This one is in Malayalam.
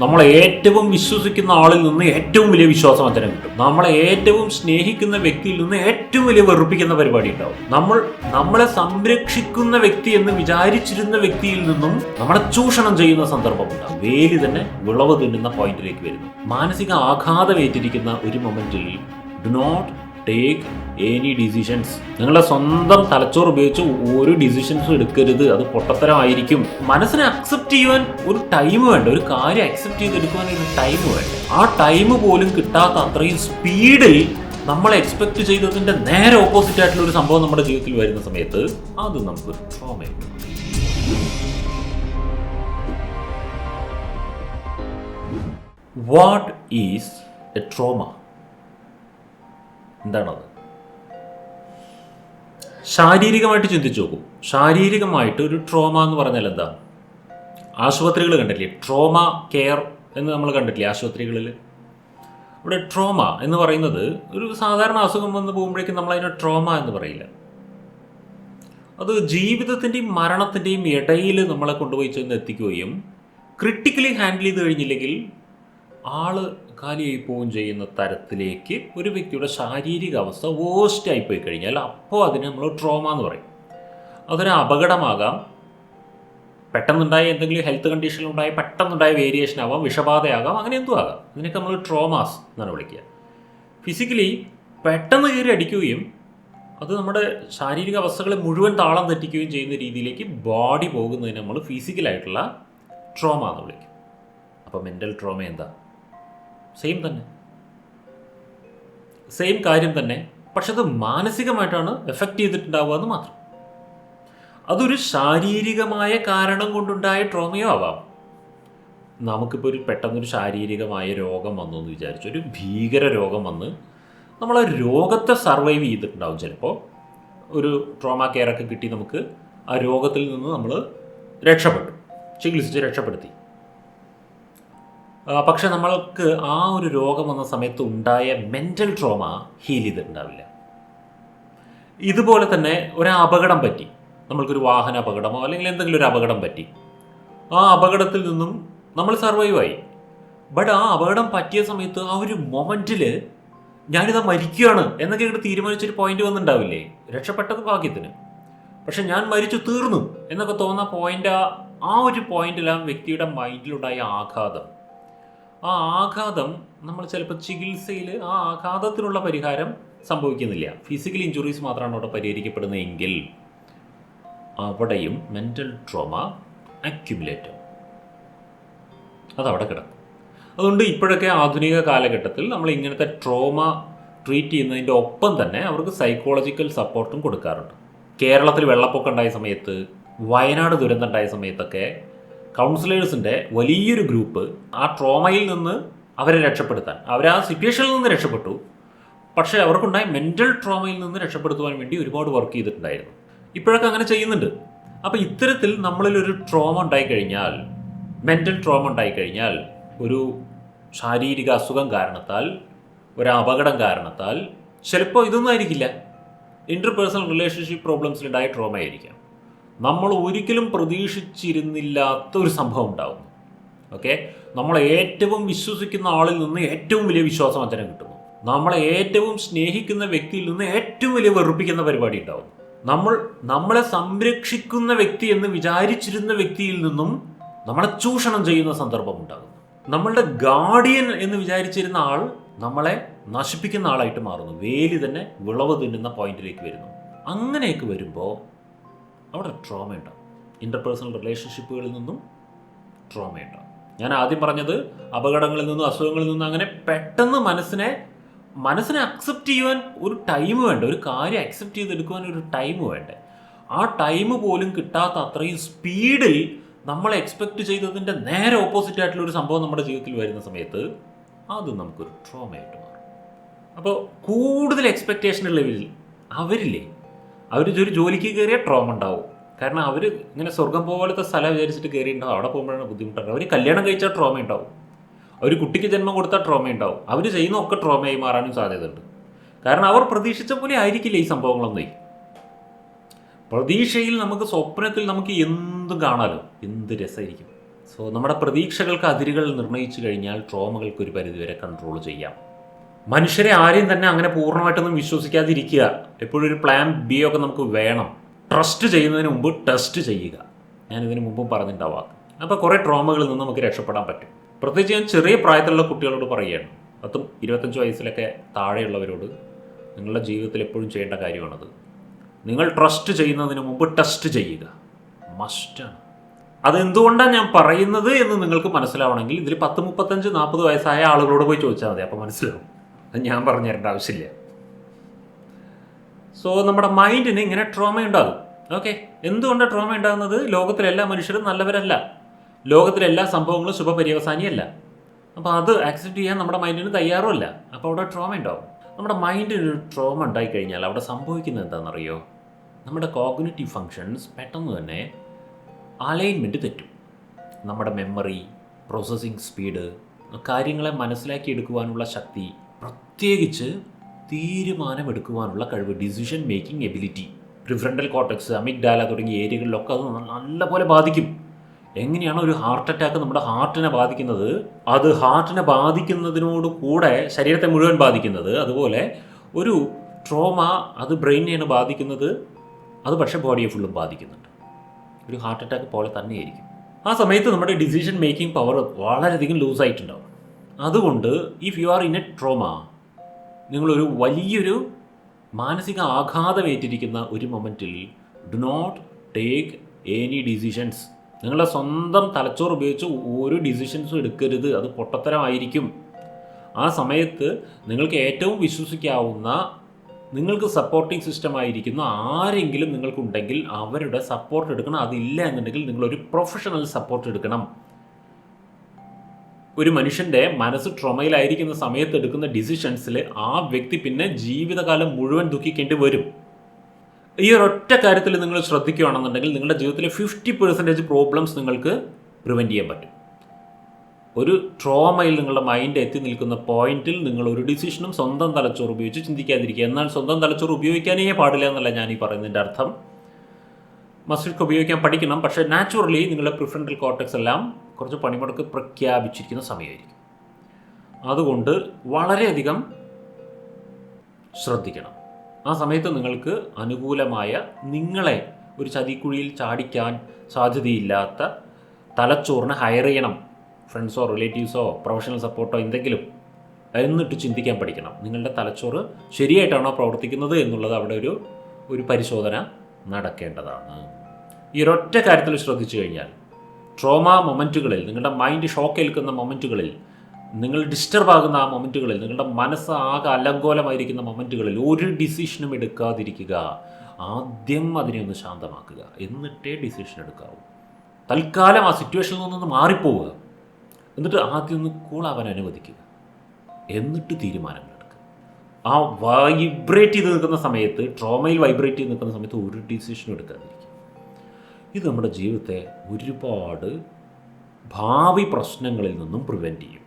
നമ്മളെ ഏറ്റവും വിശ്വസിക്കുന്ന ആളിൽ നിന്ന് ഏറ്റവും വലിയ വിശ്വാസം അത്തരം കിട്ടും. നമ്മളെ ഏറ്റവും സ്നേഹിക്കുന്ന വ്യക്തിയിൽ നിന്ന് ഏറ്റവും വലിയ വെറുപ്പിക്കുന്ന പരിപാടി ഉണ്ടാവും. നമ്മൾ നമ്മളെ സംരക്ഷിക്കുന്ന വ്യക്തി എന്ന് വിചാരിച്ചിരുന്ന വ്യക്തിയിൽ നിന്നും നമ്മളെ ചൂഷണം ചെയ്യുന്ന സന്ദർഭം ഉണ്ടാവും. വേലി തന്നെ വിളവ് തിന്നുന്ന പോയിന്റിലേക്ക് വരുന്നു. മാനസിക ആഘാതമേറ്റിരിക്കുന്ന ഒരു മൊമെന്റിൽ do not take any decisions നിങ്ങളുടെ സ്വന്തം തലച്ചോറ് ഉപയോഗിച്ച് ഒരു ഡിസിഷൻസും എടുക്കരുത്. അത് പൊട്ടത്തരമായിരിക്കും. മനസ്സിനെ അക്സെപ്റ്റ് ചെയ്യുവാൻ ഒരു ടൈം വേണ്ട. ഒരു കാര്യം അക്സെപ്റ്റ് ചെയ്തെടുക്കുവാൻ ഒരു ടൈം വേണ്ട. ആ ടൈം പോലും കിട്ടാത്ത അത്രയും സ്പീഡിൽ നമ്മൾ എക്സ്പെക്ട് ചെയ്തതിന്റെ നേരെ ഓപ്പോസിറ്റ് ആയിട്ടുള്ള ഒരു സംഭവം നമ്മുടെ ജീവിതത്തിൽ വരുന്ന സമയത്ത് അത് നമുക്ക് വാട്ട് ഈസ് എ ട്രോമ എന്താണത്? ശാരീരികമായിട്ട് ചിന്തിച്ചു നോക്കും. ശാരീരികമായിട്ട് ഒരു ട്രോമ എന്ന് പറഞ്ഞാൽ എന്താ? ആശുപത്രികൾ കണ്ടില്ലേ ട്രോമ കെയർ എന്ന് നമ്മൾ കണ്ടിട്ടില്ലേ ആശുപത്രികളിൽ ഇവിടെ ട്രോമ എന്ന് പറയുന്നത് ഒരു സാധാരണ അസുഖം വന്ന് പോകുമ്പോഴേക്കും നമ്മൾ അതിനെ ട്രോമ എന്ന് പറയില്ല. അത് ജീവിതത്തിന്റെയും മരണത്തിന്റെയും ഇടയിൽ നമ്മളെ കൊണ്ടുപോയി ചെന്ന് എത്തിക്കുകയും ക്രിട്ടിക്കലി ഹാൻഡിൽ ചെയ്ത് കഴിഞ്ഞില്ലെങ്കിൽ ആൾ കാലിയായി പോവുകയും ചെയ്യുന്ന തരത്തിലേക്ക് ഒരു വ്യക്തിയുടെ ശാരീരിക അവസ്ഥ വേസ്റ്റ് പോയി കഴിഞ്ഞാൽ അപ്പോൾ അതിന് നമ്മൾ ട്രോമ എന്ന് പറയും. അതൊരു അപകടമാകാം. പെട്ടെന്നുണ്ടായ എന്തെങ്കിലും ഹെൽത്ത് കണ്ടീഷൻ ഉണ്ടായ പെട്ടെന്നുണ്ടായ വേരിയേഷൻ ആവാം വിഷബാധയാകാം അങ്ങനെ എന്തും ആകാം. ഇതിനൊക്കെ നമ്മൾ ട്രോമാസ് എന്നാണ് വിളിക്കുക. ഫിസിക്കലി പെട്ടെന്ന് കയറി അടിക്കുകയും അത് നമ്മുടെ ശാരീരിക അവസ്ഥകളെ മുഴുവൻ താളം തെറ്റിക്കുകയും ചെയ്യുന്ന രീതിയിലേക്ക് ബോഡി പോകുന്നതിന് നമ്മൾ ഫിസിക്കലായിട്ടുള്ള ട്രോമ എന്ന് വിളിക്കും. അപ്പോൾ മെന്റൽ ട്രോമ എന്താ? സെയിം തന്നെ. സെയിം കാര്യം തന്നെ. പക്ഷെ അത് മാനസികമായിട്ടാണ് എഫക്റ്റ് ചെയ്തിട്ടുണ്ടാവുക എന്ന് മാത്രം. അതൊരു ശാരീരികമായ കാരണം കൊണ്ടുണ്ടായ ട്രോമയോ ആവാം. നമുക്കിപ്പോൾ ഒരു പെട്ടെന്നൊരു ശാരീരികമായ രോഗം വന്നു എന്ന് വിചാരിച്ചു ഒരു ഭീകര രോഗം വന്ന് നമ്മൾ ആ രോഗത്തെ സർവൈവ് ചെയ്തിട്ടുണ്ടാവും ചിലപ്പോൾ ഒരു ട്രോമ കെയറൊക്കെ കിട്ടി നമുക്ക് ആ രോഗത്തിൽ നിന്ന് നമ്മൾ രക്ഷപ്പെട്ടു. ചികിത്സിച്ച് രക്ഷപ്പെടുത്തി. പക്ഷെ നമ്മൾക്ക് ആ ഒരു രോഗം വന്ന സമയത്ത് ഉണ്ടായ മെന്റൽ ട്രോമ ഹീൽ ചെയ്തിട്ടുണ്ടാവില്ല. ഇതുപോലെ തന്നെ ഒരു അപകടം പറ്റി. നമ്മൾക്കൊരു വാഹന അപകടമോ അല്ലെങ്കിൽ എന്തെങ്കിലും ഒരു അപകടം പറ്റി. ആ അപകടത്തിൽ നിന്നും നമ്മൾ സർവൈവ് ആയി. ബട്ട് ആ അപകടം പറ്റിയ സമയത്ത് ആ ഒരു മൊമെന്റിൽ ഞാനിതാ മരിക്കുകയാണ് എന്നൊക്കെ ഇവിടെ തീരുമാനിച്ചൊരു പോയിന്റ് വന്നിട്ടുണ്ടാവില്ലേ? രക്ഷപ്പെട്ടത് ഭാഗ്യത്തിന്. പക്ഷെ ഞാൻ മരിച്ചു തീർന്നു എന്നൊക്കെ തോന്നുന്ന പോയിന്റ് ആ ഒരു പോയിന്റിൽ ആ വ്യക്തിയുടെ മൈൻഡിലുണ്ടായ ആഘാതം. ആ ആഘാതം നമ്മൾ ചിലപ്പോൾ ചികിത്സയിൽ ആ ആഘാതത്തിനുള്ള പരിഹാരം സംഭവിക്കുന്നില്ല. ഫിസിക്കൽ ഇഞ്ചുറീസ് മാത്രമാണ് അവിടെ പരിഹരിക്കപ്പെടുന്നതെങ്കിൽ അവിടെയും മെന്റൽ ട്രോമ അക്യുമുലേറ്റ് അതവിടെ കിടക്കും. അതുകൊണ്ട് ഇപ്പോഴൊക്കെ ആധുനിക കാലഘട്ടത്തിൽ നമ്മൾ ഇങ്ങനത്തെ ട്രോമ ട്രീറ്റ് ചെയ്യുന്നതിന്റെ ഒപ്പം തന്നെ അവർക്ക് സൈക്കോളജിക്കൽ സപ്പോർട്ടും കൊടുക്കാറുണ്ട്. കേരളത്തിൽ വെള്ളപ്പൊക്കം ഉണ്ടായ സമയത്ത് വയനാട് ദുരന്തം ഉണ്ടായ സമയത്തൊക്കെ കൗൺസിലേഴ്സിന്റെ വലിയൊരു ഗ്രൂപ്പ് ആ ട്രോമയിൽ നിന്ന് അവരെ രക്ഷപ്പെടുത്താൻ. അവർ ആ സിറ്റുവേഷനിൽ നിന്ന് രക്ഷപ്പെട്ടു. പക്ഷേ അവർക്കുണ്ടായ മെന്റൽ ട്രോമയിൽ നിന്ന് രക്ഷപ്പെടുത്തുവാൻ വേണ്ടി ഒരുപാട് വർക്ക് ചെയ്തിട്ടുണ്ടായിരുന്നു. ഇപ്പോഴൊക്കെ അങ്ങനെ ചെയ്യുന്നുണ്ട്. അപ്പോൾ ഇത്തരത്തിൽ നമ്മളിൽ ഒരു ട്രോമ ഉണ്ടായിക്കഴിഞ്ഞാൽ മെന്റൽ ട്രോമ ഉണ്ടായിക്കഴിഞ്ഞാൽ ഒരു ശാരീരിക അസുഖം കാരണത്താൽ ഒരു അപകടം കാരണത്താൽ ചിലപ്പോൾ ഇതൊന്നും ആയിരിക്കില്ല. ഇന്റർപേഴ്സണൽ റിലേഷൻഷിപ്പ് പ്രോബ്ലംസിലുണ്ടായ ട്രോമ ആയിരിക്കാം നമ്മൾ ഒരിക്കലും പ്രതീക്ഷിച്ചിരുന്നില്ലാത്ത ഒരു സംഭവം ഉണ്ടാകുന്നു ഓക്കെ നമ്മളെ ഏറ്റവും വിശ്വസിക്കുന്ന ആളിൽ നിന്ന് ഏറ്റവും വലിയ വിശ്വാസം അച്ഛനെ കിട്ടുന്നു. നമ്മളെ ഏറ്റവും സ്നേഹിക്കുന്ന വ്യക്തിയിൽ നിന്ന് ഏറ്റവും വലിയ വെറുപ്പിക്കുന്ന പരിപാടി ഉണ്ടാവും നമ്മൾ നമ്മളെ സംരക്ഷിക്കുന്ന വ്യക്തി എന്ന് വിചാരിച്ചിരുന്ന വ്യക്തിയിൽ നിന്നും നമ്മളെ ചൂഷണം ചെയ്യുന്ന സന്ദർഭം ഉണ്ടാകുന്നു. നമ്മളുടെ ഗാർഡിയൻ എന്ന് വിചാരിച്ചിരുന്ന ആൾ നമ്മളെ നശിപ്പിക്കുന്ന ആളായിട്ട് മാറുന്നു. വേലി തന്നെ വിളവ് തിന്നുന്ന പോയിന്റിലേക്ക് വരുന്നു. അങ്ങനെയൊക്കെ വരുമ്പോൾ അവിടെ ട്രോമ ഉണ്ടാവും. ഇന്റർപേഴ്സണൽ റിലേഷൻഷിപ്പുകളിൽ നിന്നും ട്രോമ ഉണ്ടാവും. ഞാൻ ആദ്യം പറഞ്ഞത് അപകടങ്ങളിൽ നിന്നും അസുഖങ്ങളിൽ നിന്നും അങ്ങനെ പെട്ടെന്ന് മനസ്സിനെ മനസ്സിനെ അക്സെപ്റ്റ് ചെയ്യുവാൻ ഒരു ടൈം വേണ്ട? ഒരു കാര്യം അക്സെപ്റ്റ് ചെയ്തെടുക്കുവാൻ ഒരു ടൈം വേണ്ടേ? ആ ടൈം പോലും കിട്ടാത്ത അത്രയും സ്പീഡിൽ നമ്മൾ എക്സ്പെക്ട് ചെയ്തതിന്റെ നേരെ ഓപ്പോസിറ്റ് ആയിട്ടുള്ള ഒരു സംഭവം നമ്മുടെ ജീവിതത്തിൽ വരുന്ന സമയത്ത് അത് നമുക്കൊരു ട്രോമയായിട്ട് മാറും. അപ്പോൾ കൂടുതൽ എക്സ്പെക്റ്റേഷൻ ഉള്ളവരിൽ അവരില്ലേ? അവർ ഒരു ജോലിക്ക് കയറിയ ട്രോമ ഉണ്ടാവും. കാരണം അവർ ഇങ്ങനെ സ്വർഗം പോലത്തെ സ്ഥലം വിചാരിച്ചിട്ട് കയറിയിട്ടുണ്ടാവും. അവിടെ പോകുമ്പോഴാണ് ബുദ്ധിമുട്ടുണ്ടാവും അവർ കല്യാണം കഴിച്ചാൽ ട്രോമ ഉണ്ടാവും. അവർ കുട്ടിക്ക് ജന്മം കൊടുത്താൽ ട്രോമ ഉണ്ടാവും. അവർ ചെയ്യുന്ന ഒക്കെ ട്രോമയായി മാറാനും സാധ്യതയുണ്ട്. കാരണം അവർ പ്രതീക്ഷിച്ച പോലെ ആയിരിക്കില്ല ഈ സംഭവങ്ങളൊന്നും. പ്രതീക്ഷയിൽ നമുക്ക് സ്വപ്നത്തിൽ നമുക്ക് എന്തും കാണാലോ? എന്ത് രസമായിരിക്കും. സോ നമ്മുടെ പ്രതീക്ഷകൾക്ക് അതിരുകൾ നിർണയിച്ചു കഴിഞ്ഞാൽ ട്രോമകൾക്ക് ഒരു പരിധിവരെ കൺട്രോൾ ചെയ്യാം. മനുഷ്യരെ ആരെയും തന്നെ അങ്ങനെ പൂർണമായിട്ടൊന്നും വിശ്വസിക്കാതിരിക്കുക. എപ്പോഴും ഒരു പ്ലാൻ ബി ഒക്കെ നമുക്ക് വേണം. ട്രസ്റ്റ് ചെയ്യുന്നതിന് മുമ്പ് ടെസ്റ്റ് ചെയ്യുക. ഞാൻ ഇതിന് മുമ്പും പറഞ്ഞിട്ടുണ്ടാവാം അപ്പോൾ കുറേ ട്രോമകളിൽ നിന്ന് നമുക്ക് രക്ഷപ്പെടാൻ പറ്റും. പ്രത്യേകിച്ച് ഞാൻ ചെറിയ പ്രായത്തിലുള്ള കുട്ടികളോട് പറയുകയാണ്. പത്തും ഇരുപത്തഞ്ച് വയസ്സിലൊക്കെ താഴെയുള്ളവരോട് നിങ്ങളുടെ ജീവിതത്തിൽ എപ്പോഴും ചെയ്യേണ്ട കാര്യമാണത്. നിങ്ങൾ ട്രസ്റ്റ് ചെയ്യുന്നതിന് മുമ്പ് ടെസ്റ്റ് ചെയ്യുക. മസ്റ്റാണ് അതെന്തുകൊണ്ടാണ് ഞാൻ പറയുന്നത് എന്ന് നിങ്ങൾക്ക് മനസ്സിലാവണമെങ്കിൽ ഇതിൽ പത്ത് മുപ്പത്തഞ്ച് നാൽപ്പത് വയസ്സായ ആളുകളോട് പോയി ചോദിച്ചാൽ മതി. അപ്പോൾ മനസ്സിലാവും. അത് ഞാൻ പറഞ്ഞു തരേണ്ട ആവശ്യമില്ല. സോ നമ്മുടെ മൈൻഡിന് ഇങ്ങനെ ട്രോമ ഉണ്ടാകും. ഓക്കെ എന്തുകൊണ്ട് ട്രോമ ഉണ്ടാകുന്നത്? ലോകത്തിലെ എല്ലാ മനുഷ്യരും നല്ലവരല്ല. ലോകത്തിലെ എല്ലാ സംഭവങ്ങളും ശുഭപര്യവസാനിയല്ല. അപ്പോൾ അത് ആക്സെപ്റ്റ് ചെയ്യാൻ നമ്മുടെ മൈൻഡിന് തയ്യാറുമല്ല. അപ്പോൾ അവിടെ ട്രോമ ഉണ്ടാവും. നമ്മുടെ മൈൻഡിന് ഒരു ട്രോമ ഉണ്ടായി കഴിഞ്ഞാൽ അവിടെ സംഭവിക്കുന്നത് എന്താണെന്നറിയോ? നമ്മുടെ കോഗ്നേറ്റീവ് ഫങ്ഷൻസ് പെട്ടെന്ന് തന്നെ അലൈൻമെന്റ് തെറ്റും. നമ്മുടെ മെമ്മറി പ്രോസസ്സിംഗ് സ്പീഡ് കാര്യങ്ങളെ മനസ്സിലാക്കി എടുക്കുവാനുള്ള ശക്തി പ്രത്യേകിച്ച് തീരുമാനമെടുക്കുവാനുള്ള കഴിവ് decision making ability prefrontal cortex amygdala തുടങ്ങിയ ഏരിയകളിലൊക്കെ അത് നല്ലപോലെ ബാധിക്കും. എങ്ങനെയാണ് ഒരു ഹാർട്ട് അറ്റാക്ക് നമ്മുടെ ഹാർട്ടിനെ ബാധിക്കുന്നത്? അത് ഹാർട്ടിനെ ബാധിക്കുന്നതിനോട് കൂടെ ശരീരത്തെ മുഴുവൻ ബാധിക്കുന്നത്. അതുപോലെ ഒരു ട്രോമ അത് ബ്രെയിനെയാണ് ബാധിക്കുന്നത്. അത് പക്ഷേ ബോഡിയെ ഫുള്ളും ബാധിക്കുന്നുണ്ട്. ഒരു ഹാർട്ട് അറ്റാക്ക് പോലെ തന്നെയായിരിക്കും. ആ സമയത്ത് നമ്മുടെ ഡിസിഷൻ മേക്കിംഗ് പവർ വളരെയധികം ലൂസായിട്ടുണ്ടാവും അതുകൊണ്ട് if you are in a trauma നിങ്ങളൊരു വലിയൊരു മാനസിക ആഘാതം ഏറ്റിരിക്കുന്ന ഒരു മൊമെന്റിൽ do not take any decisions നിങ്ങളുടെ സ്വന്തം തലച്ചോറ് ഉപയോഗിച്ച് ഒരു ഡിസിഷൻസും എടുക്കരുത്. അത് പൊട്ടത്തരമായിരിക്കും. ആ സമയത്ത് നിങ്ങൾക്ക് ഏറ്റവും വിശ്വസിക്കാവുന്ന നിങ്ങൾക്ക് സപ്പോർട്ടിംഗ് സിസ്റ്റം ആയിരിക്കുന്ന ആരെങ്കിലും നിങ്ങൾക്കുണ്ടെങ്കിൽ അവരുടെ സപ്പോർട്ട് എടുക്കണം. അതില്ല എന്നുണ്ടെങ്കിൽ നിങ്ങളൊരു പ്രൊഫഷണൽ സപ്പോർട്ട് എടുക്കണം. ഒരു മനുഷ്യന്റെ മനസ്സ് ട്രോമയിലായിരിക്കുന്ന സമയത്ത് എടുക്കുന്ന ഡിസിഷൻസിൽ ആ വ്യക്തി പിന്നെ ജീവിതകാലം മുഴുവൻ ദുഃഖിക്കേണ്ടി വരും. ഈ ഒരൊറ്റ കാര്യത്തിൽ നിങ്ങൾ ശ്രദ്ധിക്കുകയാണെന്നുണ്ടെങ്കിൽ നിങ്ങളുടെ ജീവിതത്തിലെ ഫിഫ്റ്റി പെർസെന്റേജ് പ്രോബ്ലംസ് നിങ്ങൾക്ക് പ്രിവെന്റ് ചെയ്യാൻ പറ്റും. ഒരു ട്രോമയിൽ നിങ്ങളുടെ മൈൻഡ് എത്തി നിൽക്കുന്ന പോയിന്റിൽ നിങ്ങൾ ഒരു ഡിസിഷനും സ്വന്തം തലച്ചോറ് ഉപയോഗിച്ച് ചിന്തിക്കാതിരിക്കുക. എന്നാൽ സ്വന്തം തലച്ചോറ് ഉപയോഗിക്കാനേ പാടില്ല എന്നല്ല ഞാൻ ഈ പറയുന്നതിന്റെ അർത്ഥം. മസ്തിഷ്കം ഉപയോഗിക്കാൻ പഠിക്കണം. പക്ഷേ നാച്ചുറലി നിങ്ങളുടെ പ്രിഫറന്റൽ കോർട്ടക്സ് എല്ലാം കുറച്ച് പണിമുടക്ക് പ്രഖ്യാപിച്ചിരിക്കുന്ന സമയമായിരിക്കും. അതുകൊണ്ട് വളരെയധികം ശ്രദ്ധിക്കണം. ആ സമയത്ത് നിങ്ങൾക്ക് അനുകൂലമായ നിങ്ങളെ ഒരു ചതിക്കുഴിയിൽ ചാടിക്കാൻ സാധ്യതയില്ലാത്ത തലച്ചോറിനെ ഹയർ ചെയ്യണം. ഫ്രണ്ട്സോ റിലേറ്റീവ്സോ പ്രൊഫഷണൽ സപ്പോർട്ടോ എന്തെങ്കിലും എന്നിട്ട് ചിന്തിക്കാൻ പഠിക്കണം. നിങ്ങളുടെ തലച്ചോറ് ശരിയായിട്ടാണോ പ്രവർത്തിക്കുന്നത് എന്നുള്ളത് അവിടെ ഒരു ഒരു പരിശോധന നടക്കേണ്ടതാണ്. ഈ ഒരൊറ്റ കാര്യത്തിൽ ശ്രദ്ധിച്ചു കഴിഞ്ഞാൽ ട്രോമ മൊമെന്റുകളിൽ നിങ്ങളുടെ മൈൻഡ് ഷോക്ക് ഏൽക്കുന്ന മൊമെന്റുകളിൽ നിങ്ങൾ ഡിസ്റ്റർബ് ആകുന്ന ആ മൊമെന്റുകളിൽ നിങ്ങളുടെ മനസ്സ് ആകെ അലങ്കോലമായിരിക്കുന്ന മൊമെന്റുകളിൽ ഒരു ഡിസിഷനും എടുക്കാതിരിക്കുക. ആദ്യം അതിനെ ഒന്ന് ശാന്തമാക്കുക. എന്നിട്ടേ ഡിസിഷൻ എടുക്കാവൂ. തൽക്കാലം ആ സിറ്റുവേഷനിൽ നിന്നൊന്ന് മാറിപ്പോവുക. എന്നിട്ട് ആദ്യം ഒന്ന് കൂളാവാൻ അനുവദിക്കുക. എന്നിട്ട് തീരുമാനങ്ങൾ ആ വൈബ്രേറ്റ് ചെയ്ത് നിൽക്കുന്ന സമയത്ത് ട്രോമയിൽ വൈബ്രേറ്റ് ചെയ്ത് നിൽക്കുന്ന സമയത്ത് ഒരു ഡിസിഷനും എടുക്കാതിരിക്കും ഇത് നമ്മുടെ ജീവിതത്തെ ഒരുപാട് ഭാവി പ്രശ്നങ്ങളിൽ നിന്നും പ്രിവെന്റ് ചെയ്യും.